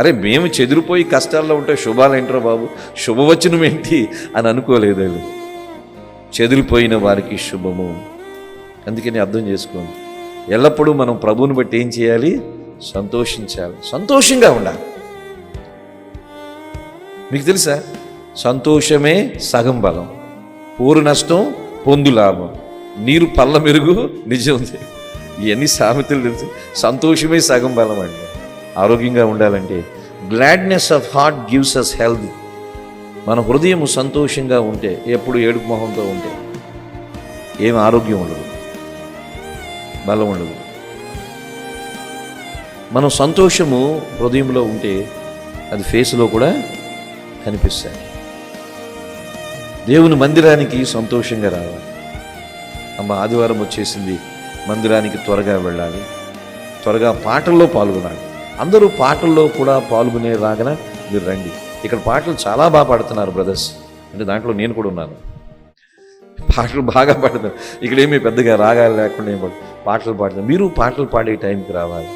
అరే మేము చెదిరిపోయి కష్టాల్లో ఉంటే శుభాలు ఏంట్రా బాబు? శుభవచనం ఏంటి అని అనుకోలేదు వాళ్ళు చెదిరిపోయిన వారికి శుభము. అందుకని అర్థం చేసుకోండి. ఎల్లప్పుడూ మనం ప్రభువుని బట్టి ఏం చేయాలి? సంతోషించాలి. సంతోషంగా ఉండాలి. మీకు తెలుసా? సంతోషమే సగం బలం. పూరు నష్టం పొందు లాభం. నీరు పల్ల మెరుగు నిజం ఇవన్నీ సామెతలు తెలుసు? సంతోషమే సగం బలం అండి. ఆరోగ్యంగా ఉండాలంటే gladness of heart gives us health మన హృదయం సంతోషంగా ఉంటే ఎప్పుడు ఏడుపు మొహంతో ఉంటే ఏం ఆరోగ్యం ఉండదు. బలం ఉండదు. మనం సంతోషము హృదయంలో ఉంటే అది ఫేస్లో కూడా కనిపిస్తాయి. దేవుని మందిరానికి సంతోషంగా రావాలి. అమ్మ ఆదివారం వచ్చేసింది. మందిరానికి త్వరగా వెళ్ళాలి. త్వరగా పాటల్లో పాల్గొనాలి. అందరూ పాటల్లో కూడా పాల్గొనే రాగన మీరు రండి. ఇక్కడ పాటలు చాలా బాగా పాడుతున్నారు బ్రదర్స్ అంటే దాంట్లో నేను కూడా ఉన్నాను. పాటలు బాగా పాడుతాను ఇక్కడ ఏమీ పెద్దగా రాగాలు లేకుండా ఏం పాటలు పాడుతారు మీరు పాటలు పాడే టైంకి రావాలి.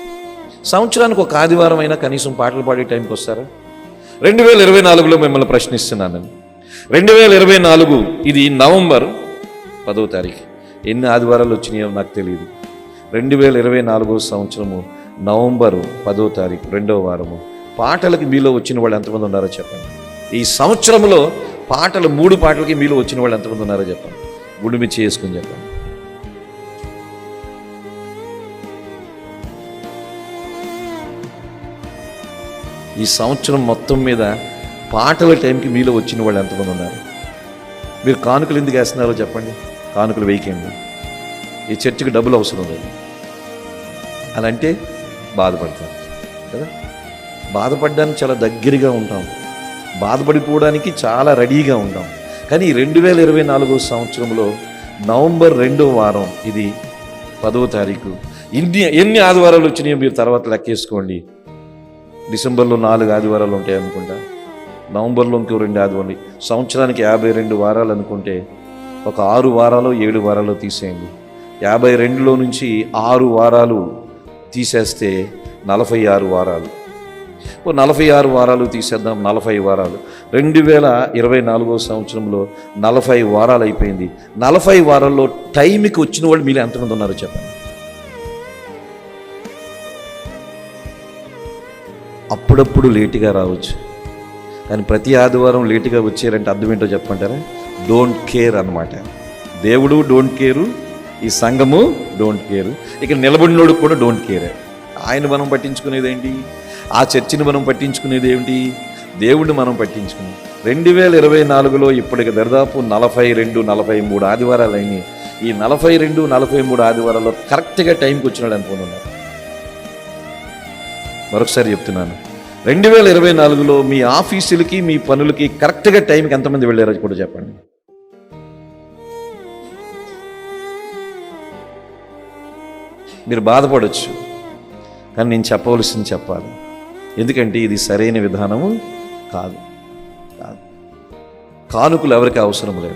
సంవత్సరానికి ఒక ఆదివారం అయినా కనీసం పాటలు పాడే టైంకి వస్తారా? రెండు వేల ఇరవై నాలుగులో మిమ్మల్ని ప్రశ్నిస్తున్నాను. రెండు వేల ఇరవై నాలుగు ఇది నవంబర్ పదో తారీఖు. ఎన్ని ఆదివారాలు వచ్చినాయో నాకు తెలియదు రెండు వేల ఇరవై నాలుగో సంవత్సరము నవంబరు పదో తారీఖు రెండవ వారము. పాటలకు మీలో వచ్చిన వాళ్ళు ఎంతమంది ఉన్నారో చెప్పండి. ఈ సంవత్సరంలో పాటలు మూడు పాటలకి మీలో వచ్చిన వాళ్ళు ఎంతమంది ఉన్నారో చెప్పండి. గుండు మిచ్చి చేసుకుని చెప్పండి. ఈ సంవత్సరం మొత్తం మీద పాటల టైంకి మీలో వచ్చిన వాళ్ళు ఎంతమంది ఉన్నారు? మీరు కానుకలు ఎందుకు వేస్తున్నారో చెప్పండి. కానుకలు వేయకండి. ఈ చర్చికి డబ్బులు అవసరం లేదు. అలా అంటే బాధపడతారు. కదా? బాధపడడానికి చాలా దగ్గరగా ఉంటాం. బాధపడిపోవడానికి చాలా రెడీగా ఉంటాం. కానీ రెండు వేల ఇరవై నాలుగో సంవత్సరంలో నవంబర్ రెండో వారం ఇది పదో తారీఖు. ఇన్ని ఎన్ని ఆదివారాలు వచ్చినాయో మీరు తర్వాత లెక్కేసుకోండి. డిసెంబర్లో నాలుగు ఆదివారాలు ఉంటాయి అనుకుంటా. నవంబర్లో ఇంకో రెండు ఆదివారాలు. సంవత్సరానికి యాభై రెండు వారాలు అనుకుంటే ఒక ఆరు వారాలు ఏడు వారాలు తీసేయండి. యాభై రెండులో నుంచి ఆరు వారాలు తీసేస్తే నలభై ఆరు వారాలు. ఓ నలభై ఆరు వారాలు తీసేద్దాం నలభై వారాలు. రెండు వేల ఇరవై నాలుగో సంవత్సరంలో నలభై వారాలు అయిపోయింది. నలభై వారాల్లో టైంకి వచ్చిన వాళ్ళు మీరు ఎంతమంది ఉన్నారో చెప్పండి. అప్పుడప్పుడు లేటుగా రావచ్చు. కానీ ప్రతి ఆదివారం లేటుగా వచ్చారంటే అర్థం ఏంటో చెప్పంటారా డోంట్ కేర్ అన్నమాట. దేవుడు డోంట్ కేరు ఈ సంఘము డోంట్ కేర్ ఇక నిలబడినోడు కూడా డోంట్ కేర్ ఆయన మనం పట్టించుకునేది ఏంటి? ఆ చర్చిని మనం పట్టించుకునేది ఏమిటి? దేవుడిని మనం పట్టించుకున్నాం. రెండు వేల ఇరవై నాలుగులో ఇప్పటికి దరిదాపు నలభై రెండు నలభై మూడు ఆదివారాలు అయినాయి. ఈ నలభై రెండు నలభై మూడు ఆదివారాల్లో కరెక్ట్గా టైంకి వచ్చినాడు అనుకుంటున్నాను మరొకసారి చెప్తున్నాను. రెండు వేల ఇరవై నాలుగులో మీ ఆఫీసులకి మీ పనులకి కరెక్ట్గా టైంకి ఎంతమంది వెళ్ళారో కూడా చెప్పండి. మీరు బాధపడవచ్చు కానీ నేను చెప్పవలసింది చెప్పాలి. ఎందుకంటే ఇది సరైన విధానము కాదు. కాదు. కానుకలు ఎవరికి అవసరం లేదు.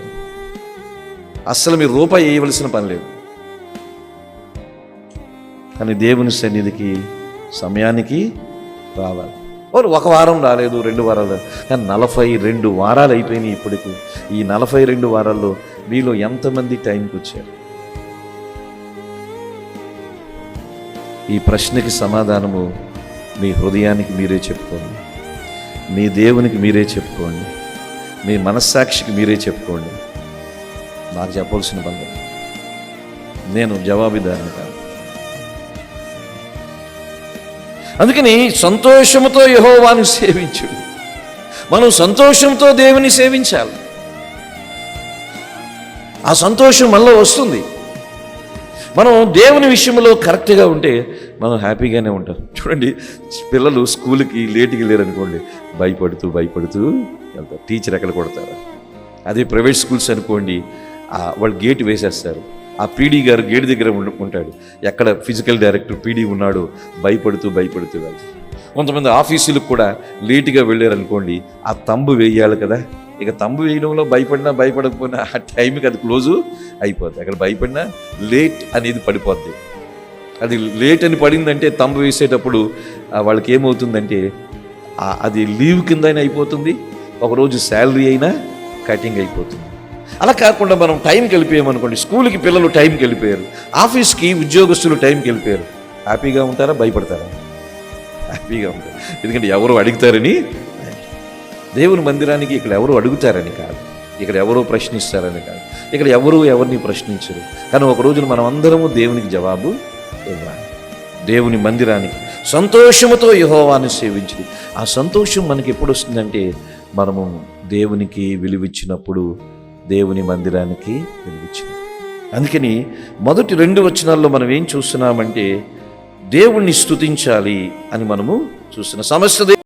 అస్సలు మీరు రూపాయి వేయవలసిన పని లేదు. కానీ దేవుని సన్నిధికి సమయానికి రావాలి. వాళ్ళు ఒక వారం రాలేదు రెండు వారాలు కానీ నలభై రెండు వారాలు అయిపోయినాయి ఇప్పటికి. ఈ నలభై రెండు వారాల్లో మీలో ఎంతమంది టైంకి వచ్చారు? ఈ ప్రశ్నకి సమాధానము మీ హృదయానికి మీరే చెప్పుకోండి. మీ దేవునికి మీరే చెప్పుకోండి. మీ మనస్సాక్షికి మీరే చెప్పుకోండి. నాకు చెప్పవలసిన పని నేను జవాబుదారిని కాదు. అందుకని సంతోషముతో యహోవాను సేవించు. మనం సంతోషంతో దేవుని సేవించాలి. ఆ సంతోషం మనలో వస్తుంది. మనం దేవుని విషయంలో కరెక్ట్గా ఉంటే మనం హ్యాపీగానే ఉంటాం. చూడండి పిల్లలు స్కూల్కి లేటుకి లేరనుకోండి భయపడుతూ భయపడుతూ వెళ్తారు. టీచర్ ఎక్కడ కొడతారు? అదే ప్రైవేట్ స్కూల్స్ అనుకోండి వాళ్ళు గేట్ వేసేస్తారు. ఆ పీడీ గారు గేట్ దగ్గర ఉంటాడు. ఎక్కడ ఫిజికల్ డైరెక్టర్ పీడీ ఉన్నాడో భయపడుతూ భయపడుతూ వెళ్తారు. కొంతమంది ఆఫీసులకు కూడా లేటుగా వెళ్ళారనుకోండి ఆ తంబు వేయాలి కదా. ఇక తంబు వేయడంలో భయపడినా భయపడకపోయినా ఆ టైంకి అది క్లోజు అయిపోద్ది. అక్కడ భయపడినా లేట్ అనేది పడిపోద్ది. అది లేట్ అని పడిందంటే తంబు వేసేటప్పుడు వాళ్ళకి ఏమవుతుందంటే అది లీవ్ కింద అయినా అయిపోతుంది ఒకరోజు శాలరీ అయినా కటింగ్ అయిపోతుంది. అలా కాకుండా మనం టైంకి వెళ్ళిపోయామనుకోండి స్కూల్కి పిల్లలు టైంకి వెళ్ళిపోయారు ఆఫీస్కి ఉద్యోగస్తులు టైంకి వెళ్ళిపోయారు హ్యాపీగా ఉంటారా? భయపడతారా? హ్యాపీగా ఉంటారు. ఎందుకంటే ఎవరు అడుగుతారని దేవుని మందిరానికి ఇక్కడ ఎవరు అడుగుతారని కాదు. ఇక్కడ ఎవరో ప్రశ్నిస్తారని కాదు. ఇక్కడ ఎవరు ఎవరిని ప్రశ్నించరు. కానీ ఒక రోజున మనం అందరము దేవునికి జవాబు ఇవ్వాలి. దేవుని మందిరానికి సంతోషముతో యహోవాన్ని సేవించింది ఆ సంతోషం మనకి ఎప్పుడు వస్తుందంటే మనము దేవునికి విలువిచ్చినప్పుడు దేవుని మందిరానికి విలువిచ్చినప్పుడు. అందుకని మొదటి రెండు వచనాల్లో మనం ఏం చూస్తున్నామంటే దేవుణ్ణి స్తుతించాలి అని మనము చూస్తున్నాం. సమస్త